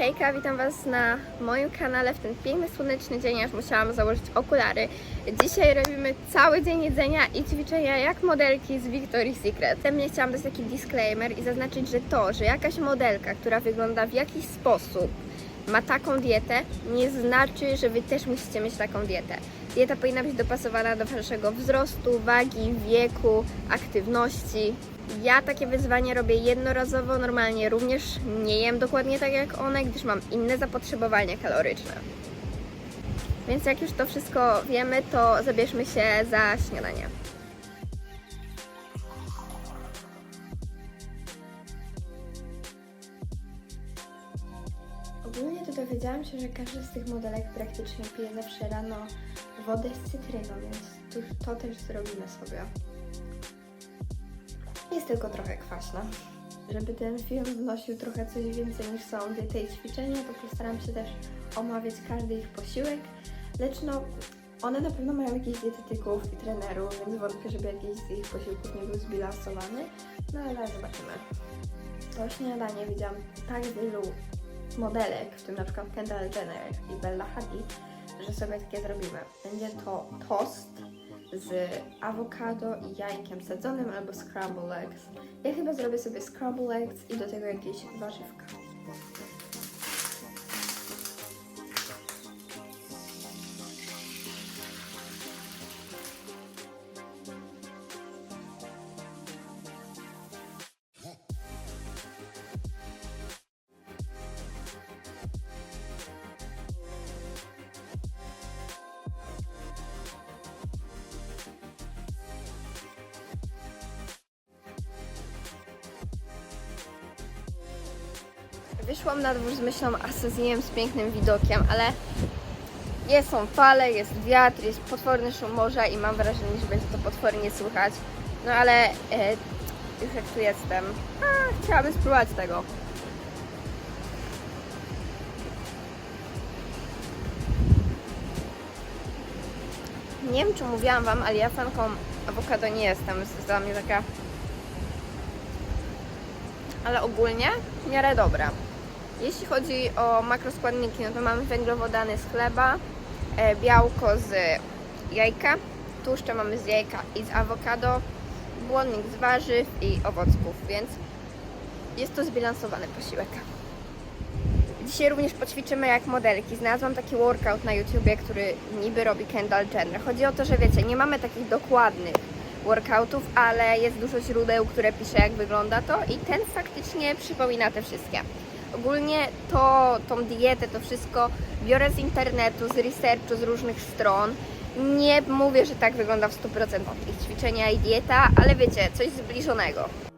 Hejka, witam Was na moim kanale w ten piękny, słoneczny dzień, aż musiałam założyć okulary. Dzisiaj robimy cały dzień jedzenia i ćwiczenia jak modelki z Victoria's Secret. Wstępnie chciałam dać taki disclaimer i zaznaczyć, że to, że jakaś modelka, która wygląda w jakiś sposób, ma taką dietę, nie znaczy, że Wy też musicie mieć taką dietę. Dieta powinna być dopasowana do Waszego wzrostu, wagi, wieku, aktywności. Ja takie wyzwanie robię jednorazowo, normalnie również nie jem dokładnie tak jak one, gdyż mam inne zapotrzebowanie kaloryczne. Więc jak już to wszystko wiemy, to zabierzmy się za śniadanie. Ogólnie to dowiedziałam się, że każda z tych modelek praktycznie pije zawsze rano wodę z cytryną, więc to, to też zrobimy sobie. Jest tylko trochę kwaśna. Żeby ten film wnosił trochę coś więcej niż są diety i ćwiczenia, to postaram się też omawiać każdy ich posiłek. Lecz no, one na pewno mają jakichś dietetyków i trenerów, więc wątpię, żeby jakiś z ich posiłków nie był zbilansowany. No ale zobaczymy. To śniadanie widziałam tak wielu modelek, w tym na przykład Kendall Jenner i Bella Hadid, że sobie takie zrobimy. Będzie to tost z awokado i jajkiem sadzonym albo scramble eggs. Ja chyba zrobię sobie scramble eggs i do tego jakieś warzywka. Wyszłam na dwór z myślą, a z pięknym widokiem, ale jest są fale, jest wiatr, jest potworny szum morza i mam wrażenie, że będzie to potwornie słychać. No ale e, już jak tu jestem, a, chciałabym spróbować tego. Nie wiem, czy mówiłam Wam, ale ja fanką awokado nie jestem. Jest dla mnie taka ale ogólnie w miarę dobra. Jeśli chodzi o makroskładniki, no to mamy węglowodany z chleba, e, białko z jajka, tłuszcze mamy z jajka i z awokado, błonnik z warzyw i owoców, więc jest to zbilansowany posiłek. Dzisiaj również poćwiczymy jak modelki. Znalazłam taki workout na YouTubie, który niby robi Kendall Jenner. Chodzi o to, że wiecie, nie mamy takich dokładnych workoutów, ale jest dużo źródeł, które pisze jak wygląda to i ten faktycznie przypomina te wszystkie. Ogólnie to, tą dietę, to wszystko biorę z internetu, z researchu, z różnych stron. Nie mówię, że tak wygląda w 100% ich ćwiczenia i dieta, ale wiecie, coś zbliżonego.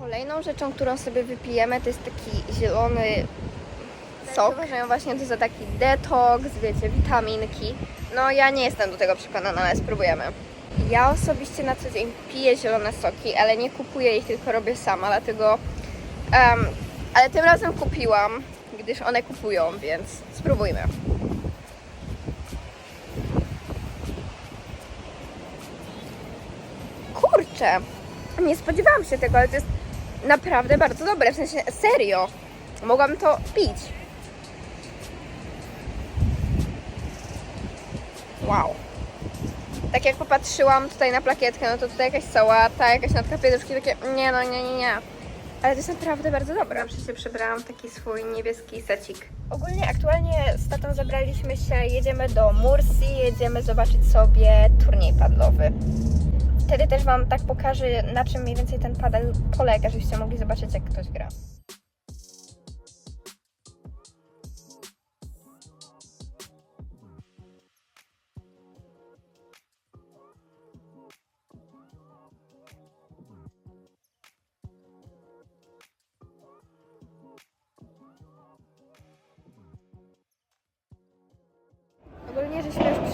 Kolejną rzeczą, którą sobie wypijemy, to jest taki zielony sok. Uważają właśnie to za taki detoks, wiecie, witaminki. No ja nie jestem do tego przekonana, ale spróbujemy. Ja osobiście na co dzień piję zielone soki, ale nie kupuję ich, tylko robię sama, dlatego... em, ale tym razem kupiłam, gdyż one kupują, więc spróbujmy. Kurczę, nie spodziewałam się tego, ale to jest naprawdę bardzo dobre, w sensie serio. Mogłam to pić. Wow. Tak jak popatrzyłam tutaj na plakietkę, no to tutaj jakaś sałata, jakaś natka pietruszki, takie nie no, nie, nie, nie. Ale to jest naprawdę bardzo dobre. Zawsze się przebrałam w taki swój niebieski secik. Ogólnie aktualnie z tatą zabraliśmy się, jedziemy do Mursi, jedziemy zobaczyć sobie turniej padlowy. Wtedy też Wam tak pokażę, na czym mniej więcej ten padel polega, żebyście mogli zobaczyć, jak ktoś gra.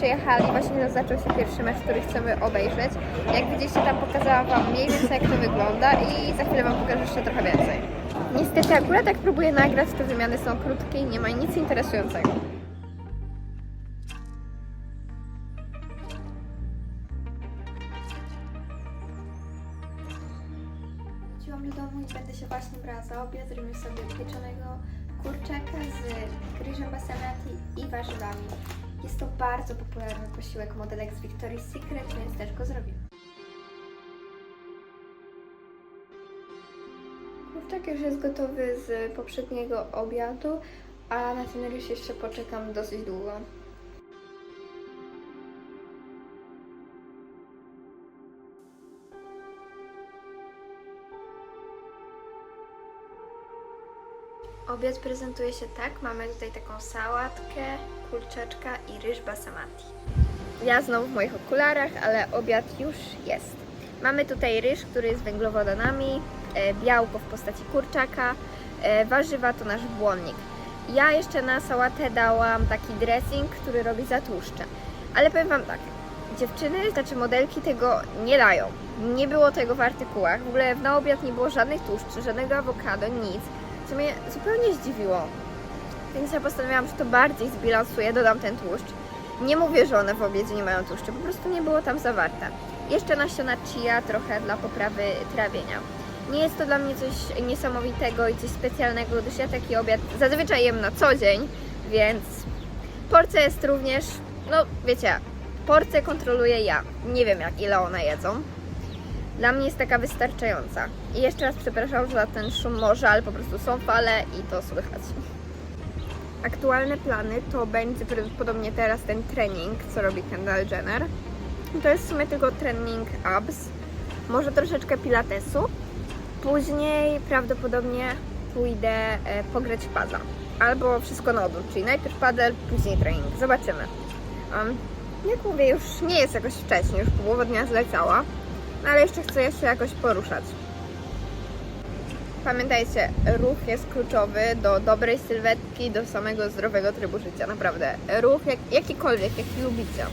Przyjechali, właśnie zaczął się pierwszy mecz, który chcemy obejrzeć. Jak widzieliście, tam pokazałam Wam mniej więcej jak to wygląda i za chwilę Wam pokażę jeszcze trochę więcej. Niestety akurat jak próbuję nagrać, to wymiany są krótkie i nie ma nic interesującego. Wróciłam do domu i będę się właśnie brała za obiad. Zrobimy sobie pieczonego kurczaka z ryżem basmati i warzywami. Jest to bardzo popularny posiłek modelek z Victoria's Secret, więc też go zrobimy. Kurczak już jest gotowy z poprzedniego obiadu, a na ten ryż jeszcze poczekam dosyć długo. Obiad prezentuje się tak. Mamy tutaj taką sałatkę, kurczaczka i ryż basamati. Ja znowu w moich okularach, ale obiad już jest. Mamy tutaj ryż, który jest węglowodanami, e, białko w postaci kurczaka, e, warzywa to nasz błonnik. Ja jeszcze na sałatę dałam taki dressing, który robi zatłuszcze. Ale powiem Wam tak, dziewczyny, znaczy modelki tego nie dają. Nie było tego w artykułach. W ogóle na obiad nie było żadnych tłuszczy, żadnego awokado, nic co mnie zupełnie zdziwiło. Więc ja postanowiłam, że to bardziej zbilansuję, dodam ten tłuszcz. Nie mówię, że one w obiedzie nie mają tłuszczu, po prostu nie było tam zawarte. Jeszcze nasiona chia trochę dla poprawy trawienia. Nie jest to dla mnie coś niesamowitego i coś specjalnego, gdyż ja taki obiad zazwyczaj jem na co dzień, więc porcja jest również, no wiecie, porcję kontroluję ja. Nie wiem jak ile one jedzą. Dla mnie jest taka wystarczająca. I jeszcze raz przepraszam za ten szum morza, ale po prostu są fale i to słychać. Aktualne plany to będzie prawdopodobnie teraz ten trening, co robi Kendall Jenner. To jest w sumie tylko trening abs, może troszeczkę pilatesu. Później prawdopodobnie pójdę e, pograć w pada. Albo wszystko na odwrót, czyli najpierw padel, później trening. Zobaczymy. Um, jak mówię, już nie jest jakoś wcześnie, już połowa dnia zlecała ale jeszcze chcę się jakoś poruszać. Pamiętajcie, ruch jest kluczowy do dobrej sylwetki, do samego zdrowego trybu życia, naprawdę. Ruch jak, jakikolwiek, jaki lubicie.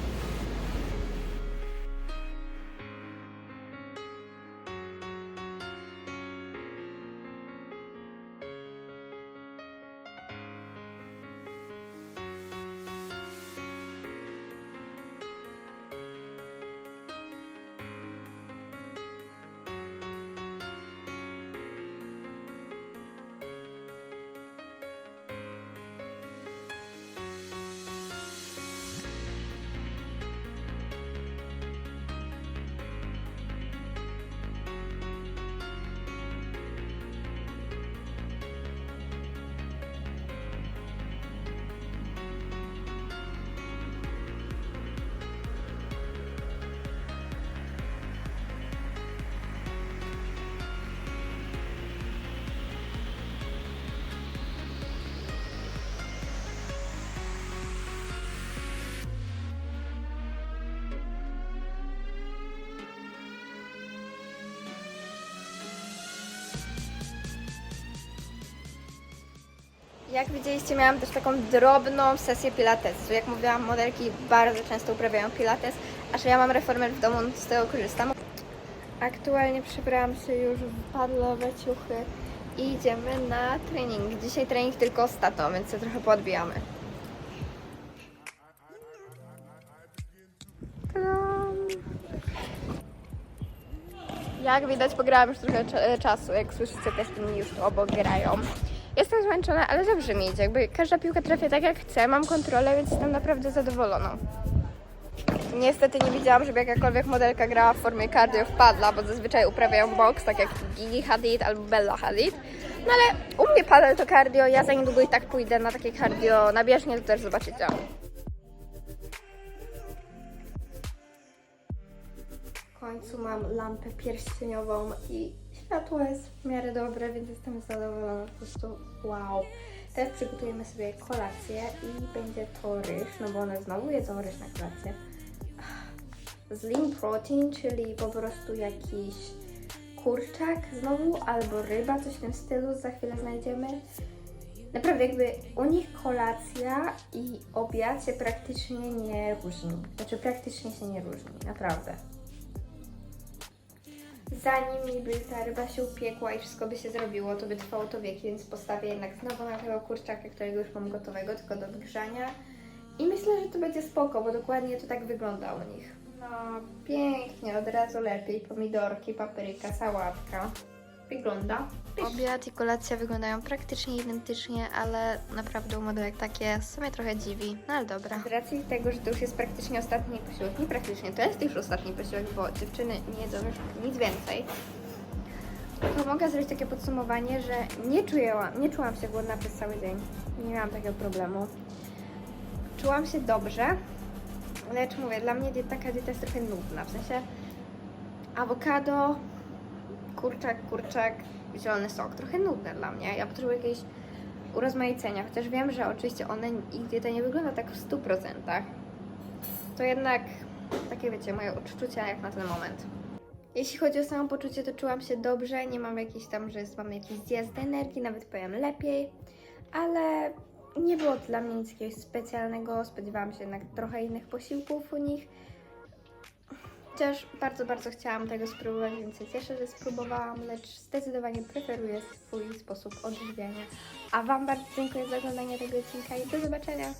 Jak widzieliście, miałam też taką drobną sesję pilatesu. Jak mówiłam, modelki bardzo często uprawiają pilates, a że ja mam reformer w domu, z tego korzystam. Aktualnie przebrałam się już w padlowe ciuchy i idziemy na trening. Dzisiaj trening tylko z tatą, więc się trochę podbijamy. Jak widać, pograłam już trochę cza- czasu. Jak słyszycie, też inni już obok grają. Jestem zmęczona, ale dobrze mi idzie. Jakby każda piłka trafia tak jak chcę, mam kontrolę, więc jestem naprawdę zadowolona. Niestety nie widziałam, żeby jakakolwiek modelka grała w formie cardio wpadła, bo zazwyczaj uprawiają boks, tak jak Gigi Hadid albo Bella Hadid. No ale u mnie padel to cardio, ja za niedługo i tak pójdę na takie cardio na bieżnię, to też zobaczycie. Końcu mam lampę pierścieniową i światło jest w miarę dobre, więc jestem zadowolona. Po prostu wow. Teraz przygotujemy sobie kolację i będzie to ryż, no bo one znowu jedzą ryż na kolację. Slim protein, czyli po prostu jakiś kurczak znowu, albo ryba, coś w tym stylu, za chwilę znajdziemy. Naprawdę jakby u nich kolacja i obiad się praktycznie nie różni. Znaczy praktycznie się nie różni, naprawdę. Zanim niby ta ryba się upiekła i wszystko by się zrobiło, to by trwało to wieki, więc postawię jednak znowu na tego kurczaka, którego już mam gotowego, tylko do wygrzania. I myślę, że to będzie spoko, bo dokładnie to tak wygląda u nich. No, pięknie, od razu lepiej. Pomidorki, papryka, sałatka. Wygląda. Obiad i kolacja wyglądają praktycznie identycznie, ale naprawdę umodułek takie w sumie trochę dziwi, no ale dobra. Z racji tego, że to już jest praktycznie ostatni posiłek, nie praktycznie, to jest już ostatni posiłek, bo dziewczyny nie jedzą już nic więcej, to mogę zrobić takie podsumowanie, że nie, czułam, nie czułam się głodna przez cały dzień. Nie miałam takiego problemu. Czułam się dobrze, lecz mówię, dla mnie dieta, taka dieta jest trochę nudna, w sensie awokado, kurczak, kurczak, zielony sok, trochę nudne dla mnie. Ja potrzebuję jakieś urozmaicenia, chociaż wiem, że oczywiście one, ich dieta nie wygląda tak w 100%. To jednak takie wiecie, moje odczucia jak na ten moment. Jeśli chodzi o samopoczucie, to czułam się dobrze, nie mam jakiejś tam, że mam jakiś zjazd energii, nawet powiem lepiej, ale nie było to dla mnie nic specjalnego, spodziewałam się jednak trochę innych posiłków u nich. Chociaż bardzo, bardzo chciałam tego spróbować, więc się cieszę, że spróbowałam, lecz zdecydowanie preferuję swój sposób odżywiania. A Wam bardzo dziękuję za oglądanie tego odcinka i do zobaczenia!